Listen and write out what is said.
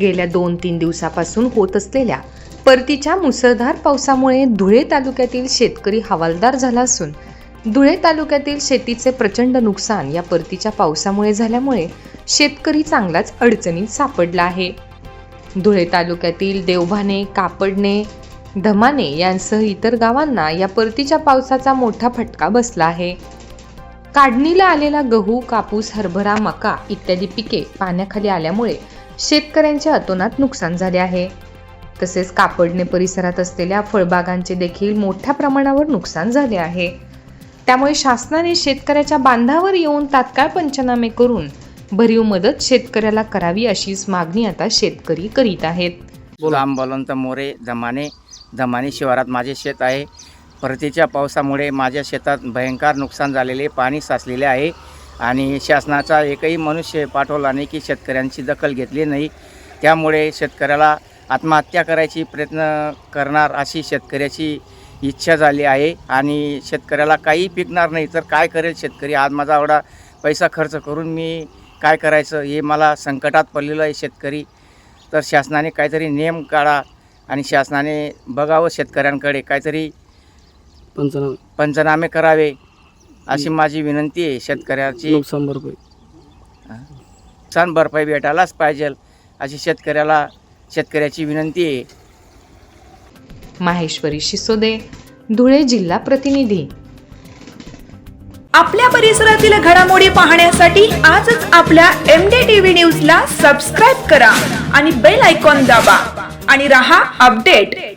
गेल्या दोन तीन दिवसापासून होत असलेल्या परतीच्या मुसळधार पावसामुळे धुळे तालुक्यातील शेतकरी हवालदार झाला असून धुळे तालुक्यातील शेतीचे प्रचंड नुकसान या परतीच्या पावसामुळे झाल्यामुळे शेतकरी चांगलाच अडचणीत सापडला आहे. धुळे तालुक्यातील देवभाने कापडणे धमाने यांसह इतर गावांना या परतीच्या पावसाचा मोठा फटका बसला आहे. काढणीला आलेला गहू कापूस हरभरा मका इत्यादी पिके पाण्याखाली आल्यामुळे शेतकऱ्यांचे अतोनात नुकसान झाले आहे. तसेच कापडणे परिसरात असलेल्या फळबागांचे देखील मोठ्या प्रमाणावर नुकसान झाले आहे. त्यामुळे शासनाने शेतकऱ्याच्या बांधावर येऊन तात्काळ पंचनामे करून भरीव मदत शेतकऱ्याला करावी अशीच मागणी आता शेतकरी करीत आहेत. राम बलवंत मोरे धमाने धमाने शिवारात माझे शेत आहे. परतीच्या पावसामुळे माझ्या शेतात भयंकर नुकसान झालेले पाणी साचलेले आहे. आणि शासनाचा एकही मनुष्य पाठवला नाही की शेतकऱ्यांची दखल घेतली नाही. त्यामुळे शेतकऱ्याला आत्महत्या करायची प्रयत्न करणार अशी शेतकऱ्याची इच्छा झाली आहे आणि शेतकऱ्याला काही पिकणार नाही. तर काय करेल शेतकरी? आज माझा एवढा पैसा खर्च करून मी काय करायचं हे मला संकटात पडलेलं आहे शेतकरी. तर शासनाने काहीतरी नियम काढा आणि शासनाने बघावं शेतकऱ्यांकडे. काहीतरी पंचनामे. पंचनामे करावे. अशी माझी विनंती आहे शेतकऱ्याची. नुकसान भरपाई नुकसान भरपाई भेटायलाच पाहिजे. अशी शेतकऱ्याला शेतकऱ्याची विनंती आहे. माहेश्वरी शिसोदे धुळे जिल्हा प्रतिनिधी. आपल्या परिसरातील घडामोडी पाहण्यासाठी आजच आपल्या एम डी टीव्ही न्यूजला सबस्क्राईब करा आणि बेल आयकॉन दाबा. आणि रहा अपडेट.